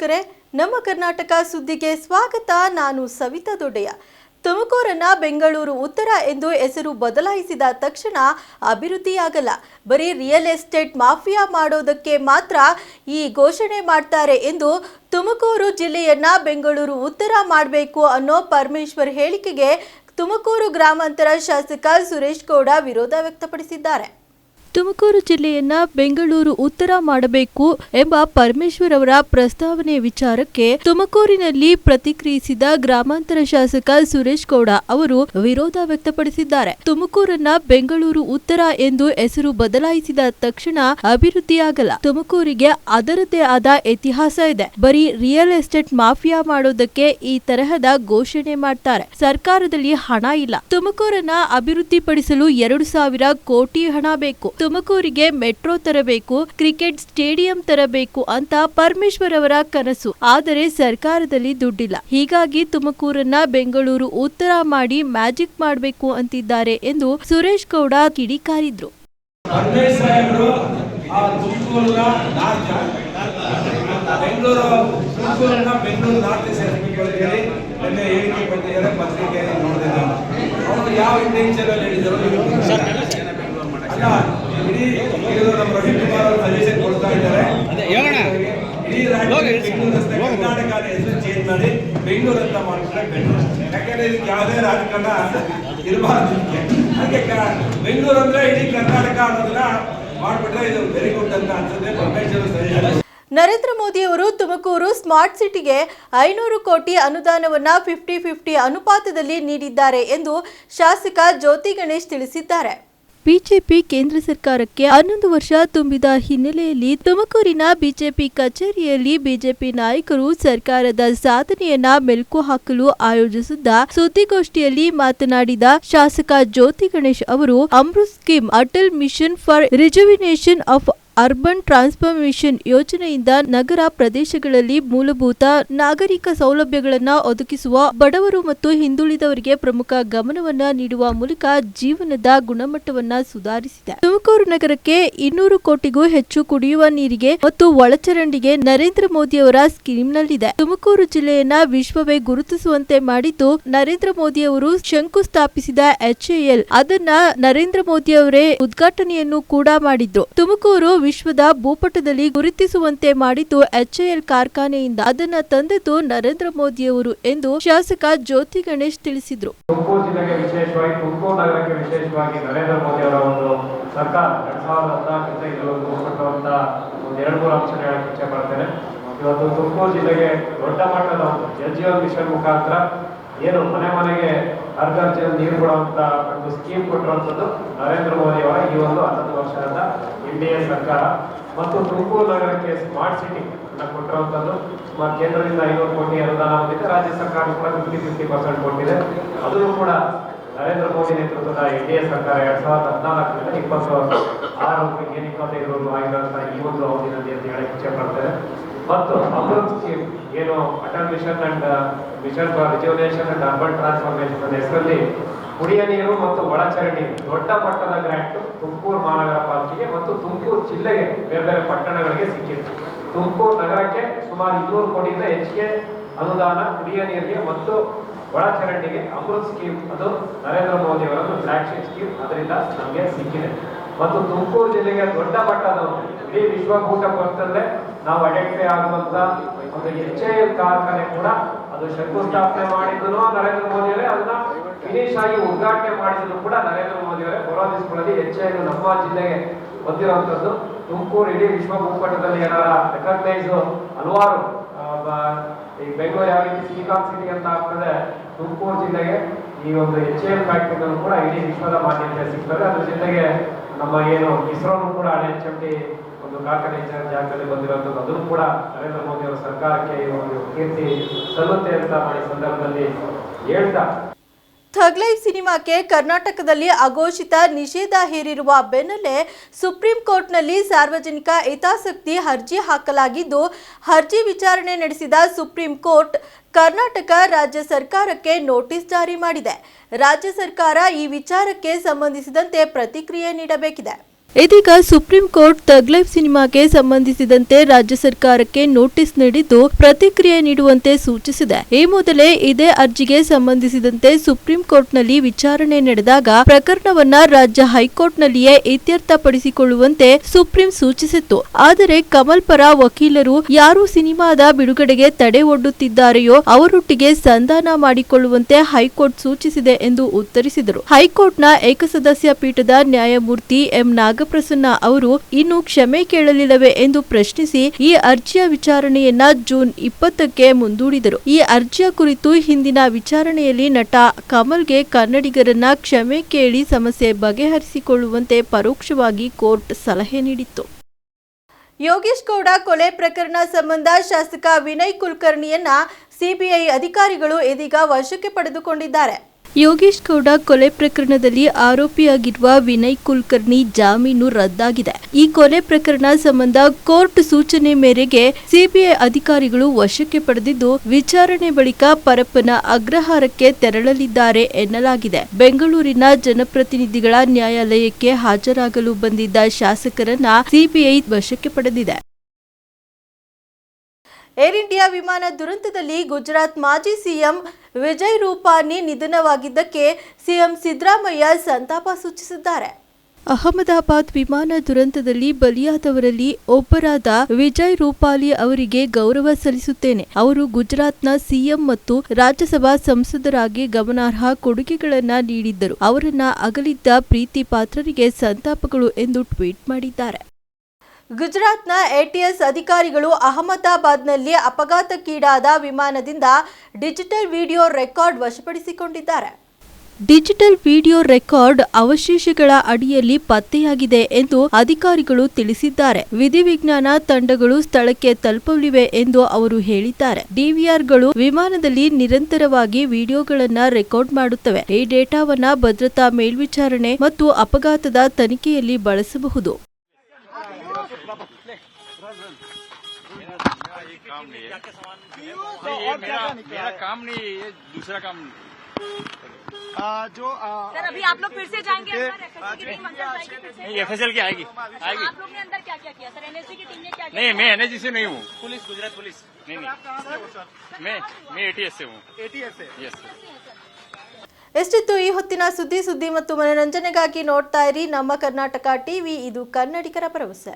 ವೀಕ್ಷಕರೇ, ನಮ್ಮ ಕರ್ನಾಟಕ ಸುದ್ದಿಗೆ ಸ್ವಾಗತ. ನಾನು ಸವಿತಾ ದೊಡ್ಡಯ್ಯ. ತುಮಕೂರನ್ನ ಬೆಂಗಳೂರು ಉತ್ತರ ಎಂದು ಹೆಸರು ಬದಲಾಯಿಸಿದ ತಕ್ಷಣ ಅಭಿವೃದ್ಧಿಯಾಗಲ್ಲ. ಬರೀ ರಿಯಲ್ ಎಸ್ಟೇಟ್ ಮಾಫಿಯಾ ಮಾಡೋದಕ್ಕೆ ಮಾತ್ರ ಈ ಘೋಷಣೆ ಮಾಡ್ತಾರೆ ಎಂದು ತುಮಕೂರು ಜಿಲ್ಲೆಯನ್ನ ಬೆಂಗಳೂರು ಉತ್ತರ ಮಾಡಬೇಕು ಅನ್ನೋ ಪರಮೇಶ್ವರ್ ಹೇಳಿಕೆಗೆ ತುಮಕೂರು ಗ್ರಾಮಾಂತರ ಶಾಸಕ ಸುರೇಶ್ ಗೌಡ ವಿರೋಧ ವ್ಯಕ್ತಪಡಿಸಿದ್ದಾರೆ. ತುಮಕೂರು ಜಿಲ್ಲೆಯನ್ನ ಬೆಂಗಳೂರು ಉತ್ತರ ಮಾಡಬೇಕು ಎಂಬ ಪರಮೇಶ್ವರ್ ಅವರ ಪ್ರಸ್ತಾವನೆ ವಿಚಾರಕ್ಕೆ ತುಮಕೂರಿನಲ್ಲಿ ಪ್ರತಿಕ್ರಿಯಿಸಿದ ಗ್ರಾಮಾಂತರ ಶಾಸಕ ಸುರೇಶ್ ಗೌಡ ಅವರು ವಿರೋಧ ವ್ಯಕ್ತಪಡಿಸಿದ್ದಾರೆ. ತುಮಕೂರನ್ನ ಬೆಂಗಳೂರು ಉತ್ತರ ಎಂದು ಹೆಸರು ಬದಲಾಯಿಸಿದ ತಕ್ಷಣ ಅಭಿವೃದ್ಧಿಯಾಗಲ್ಲ. ತುಮಕೂರಿಗೆ ಅದರದೇ ಆದ ಇತಿಹಾಸ ಇದೆ. ಬರೀ ರಿಯಲ್ ಎಸ್ಟೇಟ್ ಮಾಫಿಯಾ ಮಾಡೋದಕ್ಕೆ ಈ ತರಹದ ಘೋಷಣೆ ಮಾಡ್ತಾರೆ. ಸರ್ಕಾರದಲ್ಲಿ ಹಣ ಇಲ್ಲ. ತುಮಕೂರನ್ನ ಅಭಿವೃದ್ಧಿಪಡಿಸಲು ಎರಡು ಸಾವಿರ ಕೋಟಿ ಹಣ ಬೇಕು. ತುಮಕೂರಿಗೆ ಮೆಟ್ರೋ ತರಬೇಕು ಕ್ರಿಕೆಟ್ ಸ್ಟೇಡಿಯಂ ತರಬೇಕು ಅಂತ ಪರಮೇಶ್ವರ್ ಅವರ ಕನಸು. ಆದರೆ ಸರ್ಕಾರದಲ್ಲಿ ದುಡ್ಡಿಲ್ಲ. ಹೀಗಾಗಿ ತುಮಕೂರನ್ನ ಬೆಂಗಳೂರು ಉತ್ತರ ಮಾಡಿ ಮ್ಯಾಜಿಕ್ ಮಾಡಬೇಕು ಅಂತಿದ್ದಾರೆ ಎಂದು ಸುರೇಶ್ ಗೌಡ ಕಿಡಿಕಾರಿದ್ರು. ಯಾವ ಇಂಟೆನ್ಷನ್ ಅಲ್ಲಿ ಹೇಳಿದರು ಅಲ್ಲ ಇಡೀ ನಮ್ಮ ರವಿಕುಮಾರ್ ಅವರು ಸಜೆಷನ್ ಕೊಡ್ತಾ ಇದ್ದಾರೆ. ಇಡೀ ರಾಜ್ಯ ಬೆಂಗಳೂರು ರಸ್ತೆ ಕರ್ನಾಟಕ ಹೆಸರು ಚೇಂಜ್ ಮಾಡಿ ಬೆಂಗಳೂರು ಅಂತ ಮಾಡಿದ್ರೆ ಬೆಂಗಳೂರು ಯಾಕಂದ್ರೆ ಇದಕ್ಕೆ ಯಾವುದೇ ರಾಜಕಾರಣ ಇರಬಾರ್ದು ಅದಕ್ಕೆ ಬೆಂಗಳೂರು ಅಂದ್ರೆ ಇಡೀ ಕರ್ನಾಟಕ ಅನ್ನೋದನ್ನ ಮಾಡ್ಬಿಟ್ರೆ ಇದು ವೆರಿ ಗುಡ್ ಅಂತ ಅನ್ಸುತ್ತೆ. ಪರಮೇಶ್ವರ್ ಸಜೆಷನ್ ನರೇಂದ್ರ ಮೋದಿ ಅವರು ತುಮಕೂರು ಸ್ಮಾರ್ಟ್ ಸಿಟಿಗೆ ಐನೂರು ಕೋಟಿ ಅನುದಾನವನ್ನ ಫಿಫ್ಟಿ ಫಿಫ್ಟಿ ಅನುಪಾತದಲ್ಲಿ ನೀಡಿದ್ದಾರೆ ಎಂದು ಶಾಸಕ ಜ್ಯೋತಿ ಗಣೇಶ್ ತಿಳಿಸಿದ್ದಾರೆ. ಬಿಜೆಪಿ ಕೇಂದ್ರ ಸರ್ಕಾರಕ್ಕೆ ಹನ್ನೊಂದು ವರ್ಷ ತುಂಬಿದ ಹಿನ್ನೆಲೆಯಲ್ಲಿ ತುಮಕೂರಿನ ಬಿಜೆಪಿ ಕಚೇರಿಯಲ್ಲಿ ಬಿಜೆಪಿ ನಾಯಕರು ಸರ್ಕಾರದ ಸಾಧನೆಯನ್ನ ಮೆಲುಕು ಹಾಕಲು ಆಯೋಜಿಸಿದ್ದ ಸುದ್ದಿಗೋಷ್ಠಿಯಲ್ಲಿ ಮಾತನಾಡಿದ ಶಾಸಕ ಜ್ಯೋತಿ ಗಣೇಶ್ ಅವರು, Amrut scheme, Atal mission for rejuvenation of urban transformation ಯೋಜನೆಯಿಂದ ನಗರ ಪ್ರದೇಶಗಳಲ್ಲಿ ಮೂಲಭೂತ ನಾಗರಿಕ ಸೌಲಭ್ಯಗಳನ್ನು ಒದಗಿಸುವ ಬಡವರು ಮತ್ತು ಹಿಂದುಳಿದವರಿಗೆ ಪ್ರಮುಖ ಗಮನವನ್ನ ನೀಡುವ ಮೂಲಕ ಜೀವನದ ಗುಣಮಟ್ಟವನ್ನ ಸುಧಾರಿಸಿದೆ. ತುಮಕೂರು ನಗರಕ್ಕೆ ಇನ್ನೂರು ಕೋಟಿಗೂ ಹೆಚ್ಚು ಕುಡಿಯುವ ನೀರಿಗೆ ಮತ್ತು ಒಳಚರಂಡಿಗೆ ನರೇಂದ್ರ ಮೋದಿಯವರ ಸ್ಕೀಮ್ನಲ್ಲಿದೆ. ತುಮಕೂರು ಜಿಲ್ಲೆಯನ್ನ ವಿಶ್ವವೇ ಗುರುತಿಸುವಂತೆ ಮಾಡಿದ್ದು ನರೇಂದ್ರ ಮೋದಿಯವರು ಶಂಕು ಸ್ಥಾಪಿಸಿದ ಎಚ್ಎಎಲ್ ಅದನ್ನ ನರೇಂದ್ರ ಮೋದಿಯವರೇ ಉದ್ಘಾಟನೆಯನ್ನು ಕೂಡ ಮಾಡಿದ್ರು. ತುಮಕೂರು ವಿಶ್ವದ ಭೂಪಟದಲ್ಲಿ ಗುರುತಿಸುವಂತೆ ಮಾಡಿದ್ದು ಎಚ್ಎಎಲ್ ಕಾರ್ಖಾನೆಯಿಂದ ಅದನ್ನ ತಂದಿದ್ದು ನರೇಂದ್ರ ಮೋದಿಯವರು ಎಂದು ಶಾಸಕ ಜ್ಯೋತಿ ಗಣೇಶ್ ತಿಳಿಸಿದ್ರು. ವಿಶೇಷವಾಗಿ, ತುಮಕೂರು ನಗರಕ್ಕೆ ವಿಶೇಷವಾಗಿ ನರೇಂದ್ರ ಮೋದಿ ಅವರ ಒಂದು ಸರ್ಕಾರ ಎರಡ್ ಸಾವಿರದ ಹದಿನಾಲ್ಕರಿಂದ ಇದುವರೆಗೂ ಕೊಟ್ಟಂತ ಒಂದು ಎರಡು ಮೂರು ಅಂಶ ಹೇಳಕ್ಕೆ ಇಚ್ಛೆ ಪಡ್ತೇನೆ ಇವತ್ತು ತುಮಕೂರು ಜಿಲ್ಲೆಗೆ ದೊಡ್ಡ ಮಟ್ಟದ ಒಂದು ಜಲ್ ಮಿಷನ್ ಮುಖಾಂತರ ಏನು ಮನೆ ಮನೆಗೆ ಅರ್ಧರ್ ಜಲ್ ನೀರು ಕೊಡುವಂತ ಒಂದು ಸ್ಕೀಮ್ ಕೊಟ್ಟಿರುವಂಥದ್ದು ನರೇಂದ್ರ ಮೋದಿ ಅವರ ಈ ಒಂದು ಹನ್ನೊಂದು ವರ್ಷದ ಎನ್ ಡಿ ಎ ಸರ್ಕಾರ ಮತ್ತು ತುಮಕೂರು ನಗರಕ್ಕೆ ಸ್ಮಾರ್ಟ್ ಸಿಟಿ ಕೊಟ್ಟಿರುವಂಥದ್ದು. ಸುಮಾರು ಕೇಂದ್ರದಿಂದ ಐನೂರು ಕೋಟಿ ಅನುದಾನ ಹೊಂದಿದೆ ರಾಜ್ಯ ಸರ್ಕಾರ ಕೂಡ ಫಿಫ್ಟಿ ಫಿಫ್ಟಿ ಪರ್ಸೆಂಟ್ ಕೊಟ್ಟಿದೆ. ಅದನ್ನು ಕೂಡ ನರೇಂದ್ರ ಮೋದಿ ನೇತೃತ್ವದ ಎನ್ ಡಿ ಎ ಸರ್ಕಾರ ಎರಡ್ ಸಾವಿರದ ಹದಿನಾಲ್ಕರಿಂದ ಇಪ್ಪತ್ತು ಆರು ಏನು ಇಪ್ಪತ್ತೈದು ಆಗಿರುವಂತಹ ಈ ಒಂದು ಅವಧಿಯಲ್ಲಿ ಅಂತ ಹೇಳಕ್ಕೆ ಇಚ್ಛೆ ಪಡ್ತೇನೆ. ಮತ್ತು ಅಮೃತ್ ಸ್ಕೀಮ್ ಏನು Atal mission and, mission for rejuvenation and urban transformation ಹೆಸರಲ್ಲಿ ಕುಡಿಯ ನೀರು ಮತ್ತು ಒಳಚರಂಡಿ, ದೊಡ್ಡ ಮಟ್ಟದ ಗ್ರಾಂಟ್ ತುಮಕೂರು ಮಹಾನಗರ ಪಾಲಿಕೆಗೆ ಮತ್ತು ತುಮಕೂರು ಜಿಲ್ಲೆಗೆ ಬೇರೆ ಬೇರೆ ಪಟ್ಟಣಗಳಿಗೆ ಸಿಕ್ಕಿತ್ತು ತುಮಕೂರು ನಗರಕ್ಕೆ ಸುಮಾರು ಇನ್ನೂರು ಕೋಟಿಯಿಂದ ಹೆಚ್ಚಿಗೆ ಅನುದಾನ ಕುಡಿಯ ನೀರಿಗೆ ಮತ್ತು ಒಳಚರಂಡಿಗೆ ಅಮೃತ್ ಸ್ಕೀಮ್, ಅದು ನರೇಂದ್ರ ಮೋದಿ ಅವರ ಒಂದು ಫ್ಲಾಗ್ಶಿಪ್ ಸ್ಕೀಮ್ ಅದರಿಂದ ನಮಗೆ ಸಿಕ್ಕಿದೆ. ಮತ್ತು ತುಮಕೂರು ಜಿಲ್ಲೆಗೆ ದೊಡ್ಡ ಮಟ್ಟದ ಇಡೀ ವಿಶ್ವಕೂಟ ಪಕ್ಷದಲ್ಲೇ ನಾವು ಐಡೆಂಟಿಫೈ ಆಗುವಂತ ಒಂದು ಎಚ್ ಕಾರ್ಖಾನೆ ಕೂಡ ಅದು ಶಂಕುಸ್ಥಾಪನೆ ಮಾಡಿದ್ರು ನರೇಂದ್ರ ಮೋದಿ ಅವರೇ ಅದನ್ನ ಫಿನಿಶ್ ಆಗಿ ಉದ್ಘಾಟನೆ ಮಾಡಿದ್ರು ಕೂಡ ನರೇಂದ್ರ ಮೋದಿ ಅವರೇ ದಿವಸಗಳಲ್ಲಿ ಎಚ್ ನಮ್ಮ ಜಿಲ್ಲೆಗೆ ಬಂದಿರುವಂತದ್ದು ತುಮಕೂರು ಇಡೀ ವಿಶ್ವ ಭೂಪಟದಲ್ಲಿ ಏನಾರ ರೆಕಗ್ನೈಸ್ ಹಲವಾರು ಈ ಬೆಂಗಳೂರು ಯಾವ ರೀತಿ ಸಿಲಿಕಾನ್ ಸಿಟಿ ಅಂತ ಆಗ್ತದೆ, ತುಮಕೂರು ಜಿಲ್ಲೆಗೆ ಈ ಒಂದು ಎಚ್ ಎಲ್ ಫ್ಯಾಕ್ಟ್ರಿಗಳು ಕೂಡ ಇಡೀ ವಿಶ್ವದ ಮಾನ್ಯತೆ ಸಿಗ್ತದೆ. ಅದ್ರ ಜೊತೆಗೆ ನಮ್ಮ ಏನು ಇಸ್ರೋನು ಕೂಡ ಎಚ್ ಎಂ ಟಿ ಒಂದು ಕಾರ್ಖಾನೆ ಹೆಚ್ಚಿನ ಜಾಗದಲ್ಲಿ ಬಂದಿರುವಂಥದ್ದು ಅದನ್ನು ಕೂಡ ನರೇಂದ್ರ ಮೋದಿ ಅವರ ಸರ್ಕಾರಕ್ಕೆ ಒಂದು ಕೀರ್ತಿ ಸಲ್ಲುತ್ತೆ ಅಂತ ಈ ಸಂದರ್ಭದಲ್ಲಿ ಹೇಳ್ತಾ. ಥಗ್ ಸಿನಿಮಾಕ್ಕೆ ಕರ್ನಾಟಕದಲ್ಲಿ ಅಘೋಷಿತ ನಿಷೇಧ ಹೇರಿರುವ ಬೆನ್ನಲ್ಲೇ ಸುಪ್ರೀಂ ಕೋರ್ಟ್ನಲ್ಲಿ ಸಾರ್ವಜನಿಕ ಹಿತಾಸಕ್ತಿ ಅರ್ಜಿ ಹಾಕಲಾಗಿದ್ದು, ಅರ್ಜಿ ವಿಚಾರಣೆ ನಡೆಸಿದ ಸುಪ್ರೀಂ ಕೋರ್ಟ್ ಕರ್ನಾಟಕ ರಾಜ್ಯ ಸರ್ಕಾರಕ್ಕೆ ನೋಟಿಸ್ ಜಾರಿ ಮಾಡಿದೆ. ರಾಜ್ಯ ಸರ್ಕಾರ ಈ ವಿಚಾರಕ್ಕೆ ಸಂಬಂಧಿಸಿದಂತೆ ಪ್ರತಿಕ್ರಿಯೆ ನೀಡಬೇಕಿದೆ. ಇದೀಗ ಸುಪ್ರೀಂ ಕೋರ್ಟ್ ತಗ್ ಲೈಫ್ ಸಿನಿಮಾಗೆ ಸಂಬಂಧಿಸಿದಂತೆ ರಾಜ್ಯ ಸರ್ಕಾರಕ್ಕೆ ನೋಟಿಸ್ ನೀಡಿದ್ದು ಪ್ರತಿಕ್ರಿಯೆ ನೀಡುವಂತೆ ಸೂಚಿಸಿದೆ. ಈ ಮೊದಲೇ ಇದೇ ಅರ್ಜಿಗೆ ಸಂಬಂಧಿಸಿದಂತೆ ಸುಪ್ರೀಂ ಕೋರ್ಟ್ನಲ್ಲಿ ವಿಚಾರಣೆ ನಡೆದಾಗ ಪ್ರಕರಣವನ್ನ ರಾಜ್ಯ ಹೈಕೋರ್ಟ್ನಲ್ಲಿಯೇ ಇತ್ಯರ್ಥಪಡಿಸಿಕೊಳ್ಳುವಂತೆ ಸುಪ್ರೀಂ ಸೂಚಿಸಿತ್ತು. ಆದರೆ ಕಮಲ್ ಪರ ವಕೀಲರು ಯಾರು ಸಿನಿಮಾದ ಬಿಡುಗಡೆಗೆ ತಡೆ ಒಡ್ಡುತ್ತಿದ್ದಾರೆಯೋ ಅವರೊಟ್ಟಿಗೆ ಸಂಧಾನ ಮಾಡಿಕೊಳ್ಳುವಂತೆ ಹೈಕೋರ್ಟ್ ಸೂಚಿಸಿದೆ ಎಂದು ಉತ್ತರಿಸಿದರು. ಹೈಕೋರ್ಟ್ನ ಏಕಸದಸ್ಯ ಪೀಠದ ನ್ಯಾಯಮೂರ್ತಿ ಎಂ. ನಾಗಪ್ರಸನ್ನ ಅವರು ಇನ್ನು ಕ್ಷಮೆ ಕೇಳಲಿಲ್ಲವೇ ಎಂದು ಪ್ರಶ್ನಿಸಿ ಈ ಅರ್ಜಿಯ ವಿಚಾರಣೆಯನ್ನ ಜೂನ್ ಇಪ್ಪತ್ತಕ್ಕೆ ಮುಂದೂಡಿದರು. ಈ ಅರ್ಜಿಯ ಕುರಿತು ಹಿಂದಿನ ವಿಚಾರಣೆಯಲ್ಲಿ ನಟ ಕಮಲ್ಗೆ ಕನ್ನಡಿಗರನ್ನ ಕ್ಷಮೆ ಕೇಳಿ ಸಮಸ್ಯೆ ಬಗೆಹರಿಸಿಕೊಳ್ಳುವಂತೆ ಪರೋಕ್ಷವಾಗಿ ಕೋರ್ಟ್ ಸಲಹೆ ನೀಡಿತ್ತು. ಯೋಗೇಶ್ ಗೌಡ ಕೊಲೆ ಪ್ರಕರಣ ಸಂಬಂಧ ಶಾಸಕ ವಿನಯ್ ಕುಲಕರ್ಣಿಯನ್ನ ಸಿಬಿಐ ಅಧಿಕಾರಿಗಳು ಇದೀಗ ವಶಕ್ಕೆ ಪಡೆದುಕೊಂಡಿದ್ದಾರೆ. ಯೋಗೇಶ್ ಗೌಡ ಕೊಲೆ ಪ್ರಕರಣದಲ್ಲಿ ಆರೋಪಿಯಾಗಿರುವ ವಿನಯ್ ಕುಲಕರ್ಣಿ ಜಾಮೀನು ರದ್ದಾಗಿದೆ. ಈ ಕೊಲೆ ಪ್ರಕರಣ ಸಂಬಂಧ ಕೋರ್ಟ್ ಸೂಚನೆ ಮೇರೆಗೆ ಸಿಬಿಐ ಅಧಿಕಾರಿಗಳು ವಶಕ್ಕೆ ಪಡೆದಿದ್ದು, ವಿಚಾರಣೆ ಬಳಿಕ ಪರಪ್ಪನ ಅಗ್ರಹಾರಕ್ಕೆ ತೆರಳಲಿದ್ದಾರೆ ಎನ್ನಲಾಗಿದೆ. ಬೆಂಗಳೂರಿನ ಜನಪ್ರತಿನಿಧಿಗಳ ನ್ಯಾಯಾಲಯಕ್ಕೆ ಹಾಜರಾಗಲು ಬಂದಿದ್ದ ಶಾಸಕರನ್ನ ಸಿಬಿಐ ವಶಕ್ಕೆ ಪಡೆದಿದೆ. ಏರ್ ಇಂಡಿಯಾ ವಿಮಾನ ದುರಂತದಲ್ಲಿ ಗುಜರಾತ್ ಮಾಜಿ ಸಿಎಂ ವಿಜಯ್ ರೂಪಾನಿ ನಿಧನವಾಗಿದ್ದಕ್ಕೆ ಸಿಎಂ ಸಿದ್ದರಾಮಯ್ಯ ಸಂತಾಪ ಸೂಚಿಸಿದ್ದಾರೆ. ಅಹಮದಾಬಾದ್ ವಿಮಾನ ದುರಂತದಲ್ಲಿ ಬಲಿಯಾದವರಲ್ಲಿ ಒಬ್ಬರಾದ ವಿಜಯ್ ರೂಪಾಲಿ ಅವರಿಗೆ ಗೌರವ ಸಲ್ಲಿಸುತ್ತೇನೆ. ಅವರು ಗುಜರಾತ್ನ ಸಿಎಂ ಮತ್ತು ರಾಜ್ಯಸಭಾ ಸಂಸದರಾಗಿ ಗಮನಾರ್ಹ ಕೊಡುಗೆಗಳನ್ನು ನೀಡಿದ್ದರು. ಅವರನ್ನ ಅಗಲಿದ್ದ ಪ್ರೀತಿ ಪಾತ್ರರಿಗೆ ಸಂತಾಪಗಳು ಎಂದು ಟ್ವೀಟ್ ಮಾಡಿದ್ದಾರೆ. ಗುಜರಾತ್ನ ಎಟಿಎಸ್ ಅಧಿಕಾರಿಗಳು ಅಹಮದಾಬಾದ್ನಲ್ಲಿ ಅಪಘಾತಕ್ಕೀಡಾದ ವಿಮಾನದಿಂದ ಡಿಜಿಟಲ್ ವಿಡಿಯೋ ರೆಕಾರ್ಡ್ ವಶಪಡಿಸಿಕೊಂಡಿದ್ದಾರೆ. ಡಿಜಿಟಲ್ ವಿಡಿಯೋ ರೆಕಾರ್ಡ್ ಅವಶೇಷಗಳ ಅಡಿಯಲ್ಲಿ ಪತ್ತೆಯಾಗಿದೆ ಎಂದು ಅಧಿಕಾರಿಗಳು ತಿಳಿಸಿದ್ದಾರೆ. ವಿಧಿವಿಜ್ಞಾನ ತಂಡಗಳು ಸ್ಥಳಕ್ಕೆ ತಲುಪಲಿವೆ ಎಂದು ಅವರು ಹೇಳಿದ್ದಾರೆ. ಡಿವಿಆರ್ಗಳು ವಿಮಾನದಲ್ಲಿ ನಿರಂತರವಾಗಿ ವಿಡಿಯೋಗಳನ್ನ ರೆಕಾರ್ಡ್ ಮಾಡುತ್ತವೆ. ಈ ಡೇಟಾವನ್ನ ಭದ್ರತಾ ಮೇಲ್ವಿಚಾರಣೆ ಮತ್ತು ಅಪಘಾತದ ತನಿಖೆಯಲ್ಲಿ ಬಳಸಬಹುದು. नहीं ये मेरा मेरा काम नहीं है ये दूसरा काम आ, जो आ, सर अभी आप लोग फिर से जाएंगे अंदर एफएससी की टीम अंदर जाएगी फिर से नहीं एफएसएल की आएगी आएगी आप लोग ने अंदर क्या क्या किया सर एनएसजी की टीम ने क्या क्या नहीं मैं एनएजी से नहीं हूँ पुलिस गुजरात पुलिस नहीं नहीं मैं मैं एटीएस से हूँ एटीएस से यस ಎಷ್ಟಿತ್ತು ಈ ಹೊತ್ತಿನ ಸುದ್ದಿ ಸುದ್ದಿ ಮತ್ತು ಮನರಂಜನೆಗಾಗಿ ನೋಡ್ತಾ ಇರಿ ನಮ್ಮ ಕರ್ನಾಟಕ ಟಿವಿ ಇದು ಕನ್ನಡಿಗರ ಭರವಸೆ